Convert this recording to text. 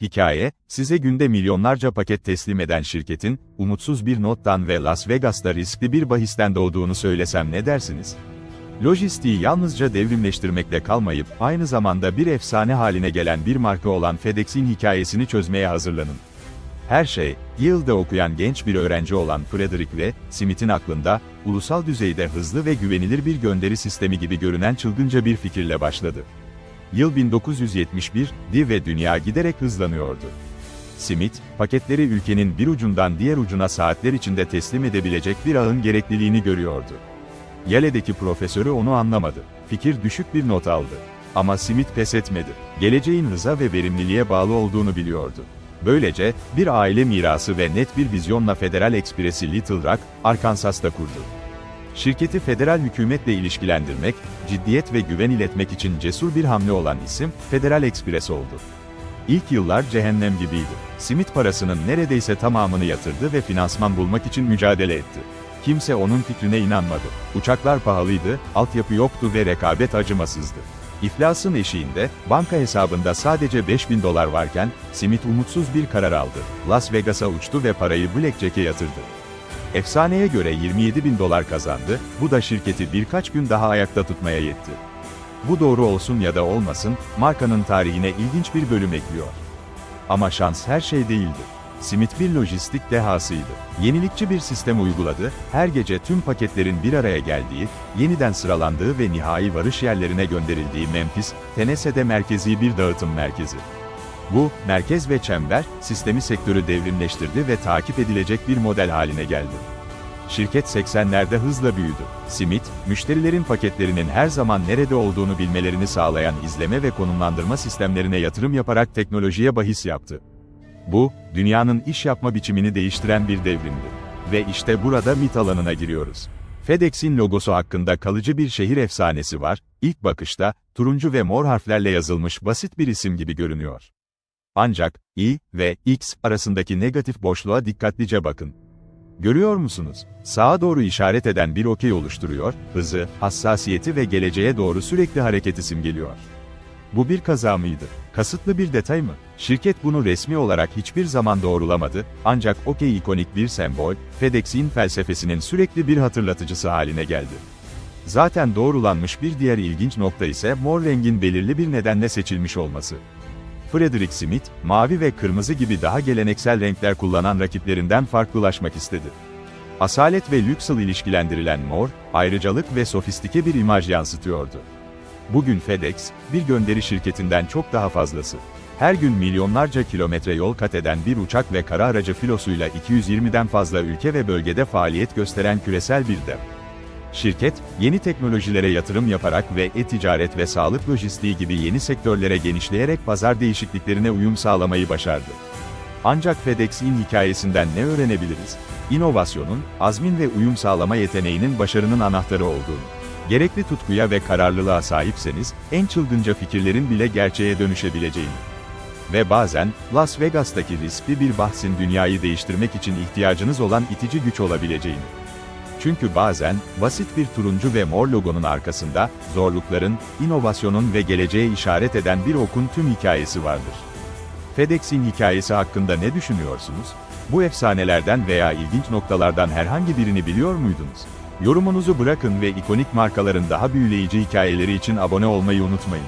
Hikaye, size günde milyonlarca paket teslim eden şirketin, umutsuz bir nottan ve Las Vegas'ta riskli bir bahisten doğduğunu söylesem ne dersiniz? Lojistiği yalnızca devrimleştirmekle kalmayıp, aynı zamanda bir efsane haline gelen bir marka olan FedEx'in hikayesini çözmeye hazırlanın. Her şey, Yale'da okuyan genç bir öğrenci olan Frederick ve Smith'in aklında, ulusal düzeyde hızlı ve güvenilir bir gönderi sistemi gibi görünen çılgınca bir fikirle başladı. Yıl 1971, di ve dünya giderek hızlanıyordu. Smith, paketleri ülkenin bir ucundan diğer ucuna saatler içinde teslim edebilecek bir ağın gerekliliğini görüyordu. Yale'deki profesörü onu anlamadı. Fikir düşük bir not aldı. Ama Smith pes etmedi. Geleceğin hıza ve verimliliğe bağlı olduğunu biliyordu. Böylece, bir aile mirası ve net bir vizyonla Federal Express'i Little Rock, Arkansas'ta kurdu. Şirketi federal hükümetle ilişkilendirmek, ciddiyet ve güven iletmek için cesur bir hamle olan isim, Federal Express oldu. İlk yıllar cehennem gibiydi. Simit parasının neredeyse tamamını yatırdı ve finansman bulmak için mücadele etti. Kimse onun fikrine inanmadı. Uçaklar pahalıydı, altyapı yoktu ve rekabet acımasızdı. İflasın eşiğinde, banka hesabında sadece 5000 dolar varken, Simit umutsuz bir karar aldı. Las Vegas'a uçtu ve parayı Blackjack'e yatırdı. Efsaneye göre 27 bin dolar kazandı, bu da şirketi birkaç gün daha ayakta tutmaya yetti. Bu doğru olsun ya da olmasın, markanın tarihine ilginç bir bölüm ekliyor. Ama şans her şey değildi. Smith bir lojistik dehasıydı. Yenilikçi bir sistem uyguladı, her gece tüm paketlerin bir araya geldiği, yeniden sıralandığı ve nihai varış yerlerine gönderildiği Memphis, Tennessee'de merkezi bir dağıtım merkezi. Bu, merkez ve çember, sistemi sektörü devrimleştirdi ve takip edilecek bir model haline geldi. Şirket 80'lerde hızla büyüdü. Smith, müşterilerin paketlerinin her zaman nerede olduğunu bilmelerini sağlayan izleme ve konumlandırma sistemlerine yatırım yaparak teknolojiye bahis yaptı. Bu, dünyanın iş yapma biçimini değiştiren bir devrimdi. Ve işte burada mit alanına giriyoruz. FedEx'in logosu hakkında kalıcı bir şehir efsanesi var, ilk bakışta, turuncu ve mor harflerle yazılmış basit bir isim gibi görünüyor. Ancak, i ve x arasındaki negatif boşluğa dikkatlice bakın. Görüyor musunuz? Sağa doğru işaret eden bir okey oluşturuyor, hızı, hassasiyeti ve geleceğe doğru sürekli hareketi simgeliyor. Bu bir kaza mıydı? Kasıtlı bir detay mı? Şirket bunu resmi olarak hiçbir zaman doğrulamadı, ancak okey ikonik bir sembol, FedEx'in felsefesinin sürekli bir hatırlatıcısı haline geldi. Zaten doğrulanmış bir diğer ilginç nokta ise mor rengin belirli bir nedenle seçilmiş olması. Frederick Smith, mavi ve kırmızı gibi daha geleneksel renkler kullanan rakiplerinden farklılaşmak istedi. Asalet ve lüksle ilişkilendirilen mor, ayrıcalık ve sofistike bir imaj yansıtıyordu. Bugün FedEx, bir gönderi şirketinden çok daha fazlası. Her gün milyonlarca kilometre yol kat eden bir uçak ve kara aracı filosuyla 220'den fazla ülke ve bölgede faaliyet gösteren küresel bir dev. Şirket, yeni teknolojilere yatırım yaparak ve e-ticaret ve sağlık lojistiği gibi yeni sektörlere genişleyerek pazar değişikliklerine uyum sağlamayı başardı. Ancak FedEx'in hikayesinden ne öğrenebiliriz? İnovasyonun, azmin ve uyum sağlama yeteneğinin başarının anahtarı olduğunu. Gerekli tutkuya ve kararlılığa sahipseniz, en çılgınca fikirlerin bile gerçeğe dönüşebileceğini. Ve bazen, Las Vegas'taki riskli bir bahsin dünyayı değiştirmek için ihtiyacınız olan itici güç olabileceğini. Çünkü bazen, basit bir turuncu ve mor logonun arkasında, zorlukların, inovasyonun ve geleceğe işaret eden bir okun tüm hikayesi vardır. FedEx'in hikayesi hakkında ne düşünüyorsunuz? Bu efsanelerden veya ilginç noktalardan herhangi birini biliyor muydunuz? Yorumunuzu bırakın ve ikonik markaların daha büyüleyici hikayeleri için abone olmayı unutmayın.